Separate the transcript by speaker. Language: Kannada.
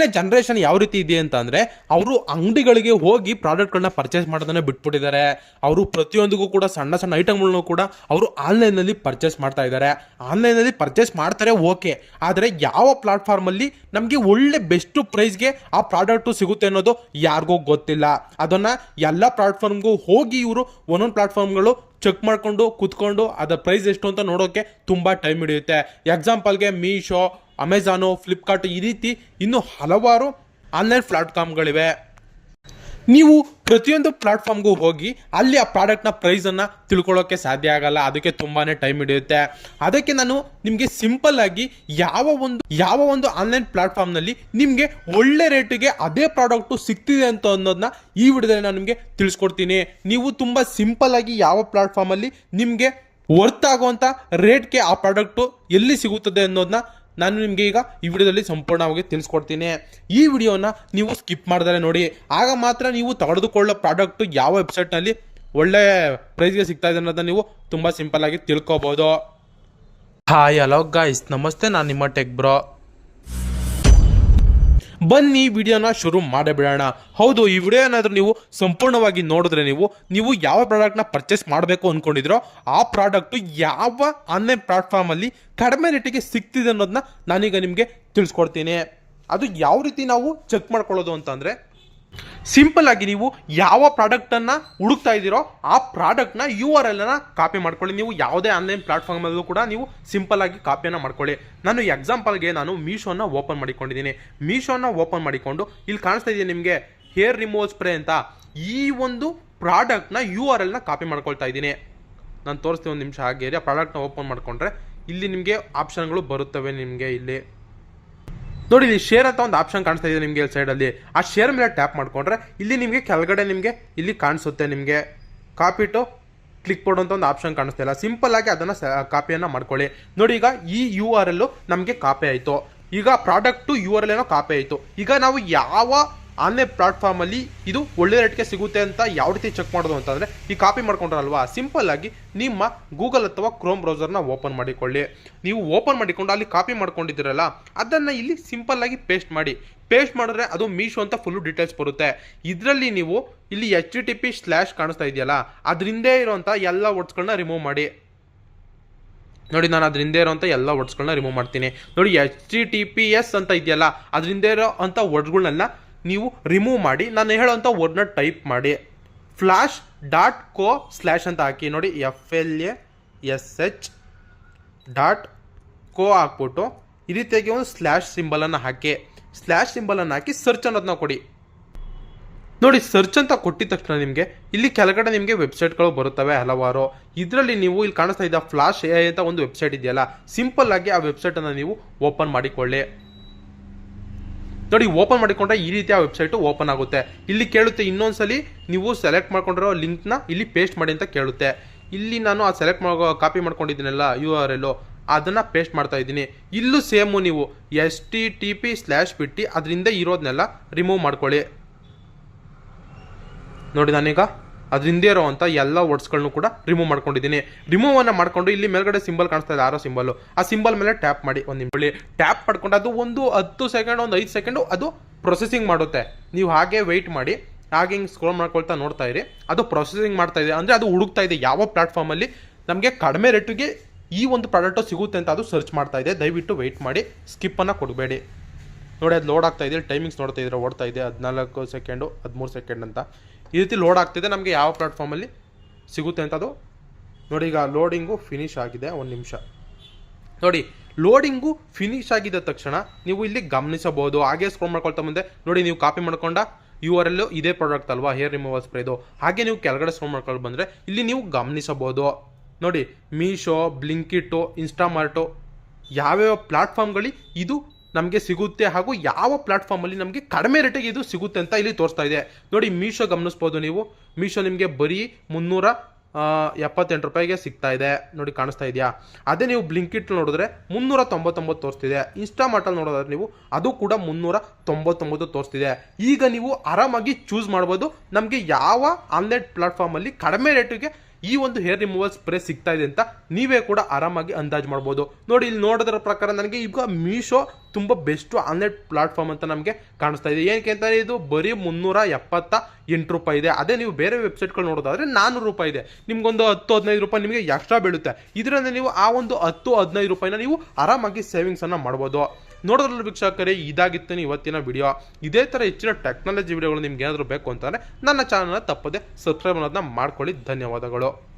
Speaker 1: ಈಗಿನ ಜನ್ರೇಷನ್ ಯಾವ ರೀತಿ ಇದೆ ಅಂತ ಅಂದ್ರೆ ಅವರು ಅಂಗಡಿಗಳಿಗೆ ಹೋಗಿ ಪ್ರಾಡಕ್ಟ್ಗಳನ್ನ ಪರ್ಚೇಸ್ ಮಾಡೋದನ್ನ ಬಿಟ್ಬಿಟ್ಟಿದ್ದಾರೆ. ಅವರು ಪ್ರತಿಯೊಂದಿಗೂ ಕೂಡ ಸಣ್ಣ ಸಣ್ಣ ಐಟಮ್ಗಳನ್ನು ಕೂಡ ಅವರು ಆನ್ಲೈನಲ್ಲಿ ಪರ್ಚೇಸ್ ಮಾಡ್ತಾ ಇದ್ದಾರೆ. ಆನ್ಲೈನಲ್ಲಿ ಪರ್ಚೇಸ್ ಮಾಡ್ತಾರೆ ಓಕೆ ಆದರೆ ಯಾವ ಪ್ಲಾಟ್ಫಾರ್ಮಲ್ಲಿ ನಮಗೆ ಒಳ್ಳೆ ಬೆಸ್ಟ್ ಪ್ರೈಸ್ಗೆ ಆ ಪ್ರಾಡಕ್ಟು ಸಿಗುತ್ತೆ ಅನ್ನೋದು ಯಾರಿಗೂ ಗೊತ್ತಿಲ್ಲ. ಅದನ್ನು ಎಲ್ಲ ಪ್ಲಾಟ್ಫಾರ್ಮ್ಗೂ ಹೋಗಿ ಇವರು ಒಂದೊಂದು ಪ್ಲಾಟ್ಫಾರ್ಮ್ಗಳು ಚೆಕ್ ಮಾಡ್ಕೊಂಡು, ಕುತ್ಕೊಂಡು ಅದರ ಪ್ರೈಸ್ ಎಷ್ಟು ಅಂತ ನೋಡೋಕೆ ತುಂಬ ಟೈಮ್ ಹಿಡಿಯುತ್ತೆ. ಎಕ್ಸಾಂಪಲ್ಗೆ ಮೀಶೋ ಅಮೆಝಾನು ಫ್ಲಿಪ್ಕಾರ್ಟ್ ಈ ರೀತಿ ಇನ್ನೂ ಹಲವಾರು ಆನ್ಲೈನ್ ಪ್ಲಾಟ್ಫಾರ್ಮ್ಗಳಿವೆ. ನೀವು ಪ್ರತಿಯೊಂದು ಪ್ಲಾಟ್ಫಾರ್ಮ್ಗೂ ಹೋಗಿ ಅಲ್ಲಿ ಆ ಪ್ರಾಡಕ್ಟ್ನ ಪ್ರೈಸನ್ನು ತಿಳ್ಕೊಳ್ಳೋಕ್ಕೆ ಸಾಧ್ಯ ಆಗಲ್ಲ. ಅದಕ್ಕೆ ತುಂಬಾ ಟೈಮ್ ಹಿಡಿಯುತ್ತೆ. ಅದಕ್ಕೆ ನಾನು ನಿಮಗೆ ಸಿಂಪಲ್ ಆಗಿ ಯಾವ ಒಂದು ಯಾವ ಒಂದು ಆನ್ಲೈನ್ ಪ್ಲಾಟ್ಫಾರ್ಮ್ನಲ್ಲಿ ನಿಮಗೆ ಒಳ್ಳೆ ರೇಟಿಗೆ ಅದೇ ಪ್ರಾಡಕ್ಟು ಸಿಗ್ತಿದೆ ಅಂತ ಅನ್ನೋದನ್ನ ಈ ವಿಡಿಯೋದಲ್ಲಿ ನಾನು ನಿಮಗೆ ತಿಳಿಸ್ಕೊಡ್ತೀನಿ. ನೀವು ತುಂಬ ಸಿಂಪಲ್ ಆಗಿ ಯಾವ ಪ್ಲಾಟ್ಫಾರ್ಮಲ್ಲಿ ನಿಮಗೆ ವರ್ತ್ ಆಗುವಂಥ ರೇಟ್ಗೆ ಆ ಪ್ರಾಡಕ್ಟು ಎಲ್ಲಿ ಸಿಗುತ್ತದೆ ಅನ್ನೋದನ್ನ ನಾನು ನಿಮಗೆ ಈಗ ಈ ವಿಡಿಯೋದಲ್ಲಿ ಸಂಪೂರ್ಣವಾಗಿ ತಿಳಿಸ್ಕೊಡ್ತೀನಿ. ಈ ವಿಡಿಯೋನ ನೀವು ಸ್ಕಿಪ್ ಮಾಡಿದರೆ ನೋಡಿ. ಆಗ ಮಾತ್ರ ನೀವು ತೆಗೆದುಕೊಳ್ಳೋ ಪ್ರಾಡಕ್ಟು ಯಾವ ವೆಬ್ಸೈಟ್ನಲ್ಲಿ ಒಳ್ಳೆ ಪ್ರೈಸ್ಗೆ ಸಿಗ್ತಾ ಇದೆ ಅನ್ನೋದನ್ನ ನೀವು ತುಂಬ ಸಿಂಪಲ್ ಆಗಿ ತಿಳ್ಕೊಬೋದು. ಹಾಯ್, ಹಲೋ ಗಾಯ್ಸ್ ನಮಸ್ತೆ, ನಾನು ನಿಮ್ಮ ಟೆಕ್ ಬ್ರೋ. ಬನ್ನಿ ವಿಡಿಯೋನ ಶುರು ಮಾಡಬಿಡೋಣ ಹೌದು, ಈ ವಿಡಿಯೋ ಏನಾದರೂ ನೀವು ಸಂಪೂರ್ಣವಾಗಿ ನೋಡಿದ್ರೆ ನೀವು ನೀವು ಯಾವ ಪ್ರಾಡಕ್ಟ್ನ ಪರ್ಚೇಸ್ ಮಾಡಬೇಕು ಅಂದ್ಕೊಂಡಿದ್ರೋ ಆ ಪ್ರಾಡಕ್ಟು ಯಾವ ಆನ್ಲೈನ್ ಪ್ಲಾಟ್ಫಾರ್ಮಲ್ಲಿ ಕಡಿಮೆ ರೇಟಿಗೆ ಸಿಗ್ತಿದೆ ಅನ್ನೋದನ್ನ ನಾನೀಗ ನಿಮಗೆ ತಿಳಿಸ್ಕೊಡ್ತೀನಿ. ಅದು ಯಾವ ರೀತಿ ನಾವು ಚೆಕ್ ಮಾಡ್ಕೊಳ್ಳೋದು ಅಂತಂದರೆ ಸಿಂಪಲ್ ಆಗಿ ನೀವು ಯಾವ ಪ್ರಾಡಕ್ಟನ್ನು ಹುಡುಕ್ತಾ ಇದ್ದೀರೋ ಆ ಪ್ರಾಡಕ್ಟ್ನ ಯು ಆರ್ ಎಲ್ನ ಕಾಪಿ ಮಾಡ್ಕೊಳ್ಳಿ. ನೀವು ಯಾವುದೇ ಆನ್ಲೈನ್ ಪ್ಲಾಟ್ಫಾರ್ಮಲ್ಲೂ ಕೂಡ ನೀವು ಸಿಂಪಲ್ ಆಗಿ ಕಾಪಿಯನ್ನು ಮಾಡ್ಕೊಳ್ಳಿ. ನಾನು ಎಕ್ಸಾಂಪಲ್ಗೆ ನಾನು ಮೀಶೋನ ಓಪನ್ ಮಾಡಿಕೊಂಡಿದ್ದೀನಿ. ಮೀಶೋನ ಓಪನ್ ಮಾಡಿಕೊಂಡು ಇಲ್ಲಿ ಕಾಣಿಸ್ತಾ ಇದೆಯಾ ನಿಮಗೆ ಹೇರ್ ರಿಮೂವಲ್ ಸ್ಪ್ರೇ ಅಂತ. ಈ ಒಂದು ಪ್ರಾಡಕ್ಟ್ನ ಯು ಆರ್ ಎಲ್ನ ಕಾಪಿ ಮಾಡ್ಕೊಳ್ತಾ ಇದ್ದೀನಿ. ನಾನು ತೋರಿಸ್ತೀನಿ ಒಂದು ನಿಮಿಷ ಹಾಗೆ ಆ ಪ್ರಾಡಕ್ಟ್ನ ಓಪನ್ ಮಾಡಿಕೊಂಡ್ರೆ ಇಲ್ಲಿ ನಿಮಗೆ ಆಪ್ಷನ್ಗಳು ಬರುತ್ತವೆ ನಿಮಗೆ ಇಲ್ಲಿ. ನೋಡಿ, ಇಲ್ಲಿ ಶೇರ್ ಅಂತ ಒಂದು ಆಪ್ಷನ್ ಕಾಣಿಸ್ತಾ ಇದೆ ನಿಮಗೆ ಸೈಡಲ್ಲಿ ಆ ಶೇರ್ ಮೇಲೆ ಟ್ಯಾಪ್ ಮಾಡ್ಕೊಂಡ್ರೆ ಇಲ್ಲಿ ನಿಮಗೆ ಕೆಳಗಡೆ ನಿಮಗೆ ಇಲ್ಲಿ ಕಾಣಿಸುತ್ತೆ ನಿಮಗೆ. ಕಾಪಿ ಟು ಕ್ಲಿಕ್ ಕೊಡು ಅಂತ ಒಂದು ಆಪ್ಷನ್ ಕಾಣಿಸ್ತಾ ಇಲ್ಲ. ಸಿಂಪಲ್ ಆಗಿ ಅದನ್ನು ಕಾಪಿಯನ್ನು ಮಾಡ್ಕೊಳ್ಳಿ. ನೋಡಿ, ಈಗ ಈ ಯು ಆರ್ ನಮಗೆ ಕಾಪಿ ಆಯಿತು. ಈಗ ಪ್ರಾಡಕ್ಟು ಯು ಆರ್ ಎಲ್ ಏನೋ ಕಾಪಿ ಆಯಿತು. ಈಗ ನಾವು ಯಾವ ಆನ್ಲೈನ್ ಪ್ಲಾಟ್ಫಾರ್ಮಲ್ಲಿ ಇದು ಒಳ್ಳೆ ರೇಟ್ಗೆ ಸಿಗುತ್ತೆ ಅಂತ ಯಾವ ರೀತಿ ಚೆಕ್ ಮಾಡೋದು ಅಂತಂದರೆ ಈ ಕಾಪಿ ಮಾಡ್ಕೊಂಡ್ರಲ್ವಾ? ಸಿಂಪಲ್ ಆಗಿ ನಿಮ್ಮ ಗೂಗಲ್ ಅಥವಾ ಕ್ರೋಮ್ ಬ್ರೌಸರ್ನ ಓಪನ್ ಮಾಡಿಕೊಳ್ಳಿ. ನೀವು ಓಪನ್ ಮಾಡಿಕೊಂಡು ಅಲ್ಲಿ ಕಾಪಿ ಮಾಡ್ಕೊಂಡಿದ್ದೀರಲ್ಲ, ಅದನ್ನು ಇಲ್ಲಿ ಸಿಂಪಲ್ ಆಗಿ ಪೇಸ್ಟ್ ಮಾಡಿ. ಪೇಸ್ಟ್ ಮಾಡಿದ್ರೆ ಅದು ಮೀಶೋ ಅಂತ ಫುಲ್ ಡೀಟೇಲ್ಸ್ ಬರುತ್ತೆ. ಇದರಲ್ಲಿ ನೀವು ಇಲ್ಲಿ ಎಚ್ ಟಿ ಪಿ ಸ್ಲ್ಯಾಶ್ ಕಾಣಿಸ್ತಾ ಇದೆಯಲ್ಲ, ಅದರಿಂದೇ ಇರೋವಂಥ ಎಲ್ಲ ವರ್ಡ್ಸ್ಗಳನ್ನ ರಿಮೂವ್ ಮಾಡಿ. ನೋಡಿ, ನಾನು ಅದರಿಂದ ಇರೋಂಥ ಎಲ್ಲ ವರ್ಡ್ಸ್ಗಳನ್ನ ರಿಮೂವ್ ಮಾಡ್ತೀನಿ. ನೋಡಿ H T T P S ಅಂತ ಇದೆಯಲ್ಲ, ಅದರಿಂದ ಇರೋ ಅಂಥ ವರ್ಡ್ಗಳನ್ನೆಲ್ಲ ನೀವು ರಿಮೂವ್ ಮಾಡಿ, ನಾನು ಹೇಳೋಂಥ ವರ್ಡ್ನ ಟೈಪ್ ಮಾಡಿ. ಫ್ಲಾಶ್ ಡಾಟ್ ಕೋ ಸ್ಲ್ಯಾಶ್ ಅಂತ ಹಾಕಿ, ನೋಡಿ F L A S H dot co ಹಾಕ್ಬಿಟ್ಟು, ಈ ರೀತಿಯಾಗಿ ಒಂದು ಸ್ಲ್ಯಾಶ್ ಸಿಂಬಲನ್ನು ಹಾಕಿ. ಸ್ಲ್ಯಾಶ್ ಸಿಂಬಲನ್ನು ಹಾಕಿ ಸರ್ಚ್ ಅನ್ನೋದನ್ನ ಕೊಡಿ. ನೋಡಿ ಸರ್ಚ್ ಅಂತ ಕೊಟ್ಟಿದ ತಕ್ಷಣ ನಿಮಗೆ, ಇಲ್ಲಿ ಕೆಳಗಡೆ ನಿಮಗೆ ವೆಬ್ಸೈಟ್ಗಳು ಬರುತ್ತವೆ ಹಲವಾರು. ಇದರಲ್ಲಿ ನೀವು ಇಲ್ಲಿ ಕಾಣಿಸ್ತಾ ಇದ್ದ ಫ್ಲಾಶ್ ಎ ಅಂತ ಒಂದು ವೆಬ್ಸೈಟ್ ಇದೆಯಲ್ಲ ಸಿಂಪಲ್ ಆಗಿ ಆ ವೆಬ್ಸೈಟನ್ನು ನೀವು ಓಪನ್ ಮಾಡಿಕೊಳ್ಳಿ. ನೋಡಿ ಓಪನ್ ಮಾಡಿಕೊಂಡ್ರೆ ಈ ರೀತಿಯ ವೆಬ್ಸೈಟು ಓಪನ್ ಆಗುತ್ತೆ. ಇಲ್ಲಿ ಕೇಳುತ್ತೆ ಇನ್ನೊಂದ್ಸಲಿ, ನೀವು ಸೆಲೆಕ್ಟ್ ಮಾಡ್ಕೊಂಡಿರೋ ಲಿಂಕ್ನ ಇಲ್ಲಿ ಪೇಸ್ಟ್ ಮಾಡಿ ಅಂತ ಕೇಳುತ್ತೆ. ಇಲ್ಲಿ ನಾನು ಆ ಸೆಲೆಕ್ಟ್ ಮಾಡೋ ಕಾಪಿ ಮಾಡ್ಕೊಂಡಿದ್ದೀನಲ್ಲ ಯು ಆರ್ ಎಲ್ಲು ಅದನ್ನು ಪೇಸ್ಟ್ ಮಾಡ್ತಾ ಇದ್ದೀನಿ. ಇಲ್ಲೂ ಸೇಮು ನೀವು S T T P slash ಬಿಟ್ಟು ಅದರಿಂದ ಇರೋದನ್ನೆಲ್ಲ ರಿಮೂವ್ ಮಾಡ್ಕೊಳ್ಳಿ. ನೋಡಿ ನಾನೀಗ ಅದರಿಂದ ಇರೋವಂಥ ಎಲ್ಲ ವರ್ಡ್ಸ್ಗಳನ್ನು ಕೂಡ ರಿಮೂವ್ ಮಾಡ್ಕೊಂಡಿದ್ದೀನಿ. ರಿಮೂವ್ ಅನ್ನ ಮಾಡ್ಕೊಂಡು ಇಲ್ಲಿ ಮೇಲ್ಗಡೆ ಸಿಂಬಲ್ ಕಾಣಿಸ್ತಾ ಇದೆ ಆರೋ ಸಿಂಬಲ್ ಆ ಸಿಂಬಲ್ ಮೇಲೆ ಟ್ಯಾಪ್ ಮಾಡಿ ಒಂದು ನಿಮಿಷ. ಟ್ಯಾಪ್ ಮಾಡ್ಕೊಂಡು ಅದು ಒಂದು ಹತ್ತು ಸೆಕೆಂಡ್ ಒಂದು ಐದು ಸೆಕೆಂಡು ಅದು ಪ್ರೊಸೆಸಿಂಗ್ ಮಾಡುತ್ತೆ. ನೀವು ಹಾಗೆ ವೆಯ್ಟ್ ಮಾಡಿ, ಹಾಗೆ ಹಿಂಗೆ ಸ್ಕ್ರೋಲ್ ಮಾಡ್ಕೊಳ್ತಾ ನೋಡ್ತಾ ಇರಿ. ಅದು ಪ್ರೊಸೆಸಿಂಗ್ ಮಾಡ್ತಾ ಇದೆ. ಅಂದರೆ ಅದು ಹುಡುಕ್ತಾ ಇದೆ ಯಾವ ಪ್ಲಾಟ್ಫಾರ್ಮಲ್ಲಿ ನಮಗೆ ಕಡಿಮೆ ರೇಟಿಗೆ ಈ ಒಂದು ಪ್ರಾಡಕ್ಟು ಸಿಗುತ್ತೆ ಅಂತ ಅದು ಸರ್ಚ್ ಮಾಡ್ತಾ ಇದೆ. ದಯವಿಟ್ಟು ವೆಯ್ಟ್ ಮಾಡಿ ಸ್ಕಿಪ್ಪನ್ನು ಕೊಡಬೇಡಿ. ನೋಡಿ, ಅದು ಲೋಡ್ ಆಗ್ತಾ ಇದೆ ಟೈಮಿಂಗ್ಸ್ ನೋಡ್ತಾ ಇದ್ರೆ, ಓಡ್ತಾ ಇದೆ, ಹದಿನಾಲ್ಕು ಸೆಕೆಂಡು ಹದಿಮೂರು ಸೆಕೆಂಡ್ ಅಂತ. ಈ ರೀತಿ ಲೋಡ್ ಆಗ್ತಿದೆ ನಮಗೆ ಯಾವ ಪ್ಲಾಟ್ಫಾರ್ಮಲ್ಲಿ ಸಿಗುತ್ತೆ ಅಂತ ಅದು ನೋಡಿ, ಈಗ ಲೋಡಿಂಗು ಫಿನಿಶ್ ಆಗಿದೆ, ಒಂದು ನಿಮಿಷ. ನೋಡಿ ಲೋಡಿಂಗು ಫಿನಿಶ್ ಆಗಿದ ತಕ್ಷಣ ನೀವು ಇಲ್ಲಿ ಗಮನಿಸಬಹುದು. ಹಾಗೆ ಸ್ಕ್ರೋಲ್ ಮಾಡ್ಕೊಳ್ತಾ ಮುಂದೆ. ನೋಡಿ, ನೀವು ಕಾಪಿ ಮಾಡ್ಕೊಂಡ ಯು ಆರ್ ಎಲ್ಲು ಇದೇ ಪ್ರಾಡಕ್ಟ್ ಅಲ್ವಾ? ಹೇರ್ ರಿಮೂವಲ್ ಸ್ಪ್ರೇದು ಹಾಗೆ ನೀವು ಕೆಳಗಡೆ ಸ್ಕ್ರೋಲ್ ಮಾಡ್ಕೊಂಡು ಬಂದರೆ ಇಲ್ಲಿ ನೀವು ಗಮನಿಸಬಹುದು. ನೋಡಿ ಮೀಶೋ ಬ್ಲಿಂಕಿಟು ಇನ್ಸ್ಟಾಮಾರ್ಟು ಯಾವ್ಯಾವ ಪ್ಲಾಟ್ಫಾರ್ಮ್ಗಳಿ ಇದು ನಮಗೆ ಸಿಗುತ್ತೆ ಹಾಗೂ ಯಾವ ಪ್ಲಾಟ್ಫಾರ್ಮಲ್ಲಿ ನಮಗೆ ಕಡಿಮೆ ರೇಟಿಗೆ ಇದು ಸಿಗುತ್ತೆ ಅಂತ ಇಲ್ಲಿ ತೋರಿಸ್ತಾ ಇದೆ. ನೋಡಿ ಮೀಶೋ ಗಮನಿಸ್ಬೋದು ನೀವು. ಮೀಶೋ ನಿಮಗೆ ಬರೀ ಮುನ್ನೂರ ಎಪ್ಪತ್ತೆಂಟು ರೂಪಾಯಿಗೆ ಸಿಗ್ತಾ ಇದೆ. ನೋಡಿ, ಕಾಣಿಸ್ತಾ ಇದೆಯಾ? ಅದೇ ನೀವು ಬ್ಲಿಂಕಿಟ್ ನೋಡಿದ್ರೆ ಮುನ್ನೂರ ತೊಂಬತ್ತೊಂಬತ್ತು ತೋರಿಸ್ತಿದೆ. ಇನ್ಸ್ಟಾಮಾರ್ಟಲ್ಲಿ ನೋಡೋದಾದ್ರೆ ನೀವು ಅದು ಕೂಡ ಮುನ್ನೂರ ತೊಂಬತ್ತೊಂಬತ್ತು ತೋರಿಸ್ತಿದೆ. ಈಗ ನೀವು ಆರಾಮಾಗಿ ಚೂಸ್ ಮಾಡ್ಬೋದು. ನಮಗೆ ಯಾವ ಆನ್ಲೈನ್ ಪ್ಲಾಟ್ಫಾರ್ಮಲ್ಲಿ ಕಡಿಮೆ ರೇಟಿಗೆ ಈ ಒಂದು ಹೇರ್ ರಿಮೂವಲ್ ಸ್ಪ್ರೇ ಸಿಗ್ತಾ ಇದೆ ಅಂತ ನೀವೇ ಕೂಡ ಆರಾಮಾಗಿ ಅಂದಾಜು ಮಾಡ್ಬೋದು. ನೋಡಿ, ಇಲ್ಲಿ ನೋಡೋದ್ರ ಪ್ರಕಾರ ನನಗೆ ಈಗ ಮೀಶೋ ತುಂಬ ಬೆಸ್ಟ್ ಆನ್ಲೈನ್ ಪ್ಲಾಟ್ಫಾರ್ಮ್ ಅಂತ ನಮಗೆ ಕಾಣಿಸ್ತಾ ಇದೆ. ಏನಕ್ಕೆ ಅಂತ ಇದು ಬರೀ ಮುನ್ನೂರ ಎಪ್ಪತ್ತ ಎಂಟು ರೂಪಾಯಿ ಇದೆ. ಅದೇ ನೀವು ಬೇರೆ ವೆಬ್ಸೈಟ್ಗಳು ನೋಡೋದಾದ್ರೆ ನಾನ್ನೂರು ರೂಪಾಯಿ ಇದೆ. ನಿಮ್ಗೊಂದು ಹತ್ತು, ಹದಿನೈದು ರೂಪಾಯಿ ನಿಮಗೆ ಎಕ್ಸ್ಟ್ರಾ ಬೀಳುತ್ತೆ. ಇದರಿಂದ ನೀವು ಆ ಒಂದು ಹತ್ತು, ಹದಿನೈದು ರೂಪಾಯಿನ ನೀವು ಆರಾಮಾಗಿ ಸೇವಿಂಗ್ಸನ್ನು ಮಾಡ್ಬೋದು. ನೋಡೋದ್ರಲ್ಲಿ ವೀಕ್ಷಕರೇ ಇದಾಗಿತ್ತು ಇವತ್ತಿನ ವಿಡಿಯೋ ಇದೇ ಥರ ಹೆಚ್ಚಿನ ಟೆಕ್ನಾಲಜಿ ವಿಡಿಯೋಗಳು ನಿಮ್ಗೆ ಏನಾದರೂ ಬೇಕು ಅಂತಂದರೆ ನನ್ನ ಚಾನಲ್ನ ತಪ್ಪದೆ ಸಬ್ಸ್ಕ್ರೈಬ್ ಅನ್ನೋದನ್ನ ಮಾಡ್ಕೊಳ್ಳಿ. ಧನ್ಯವಾದಗಳು.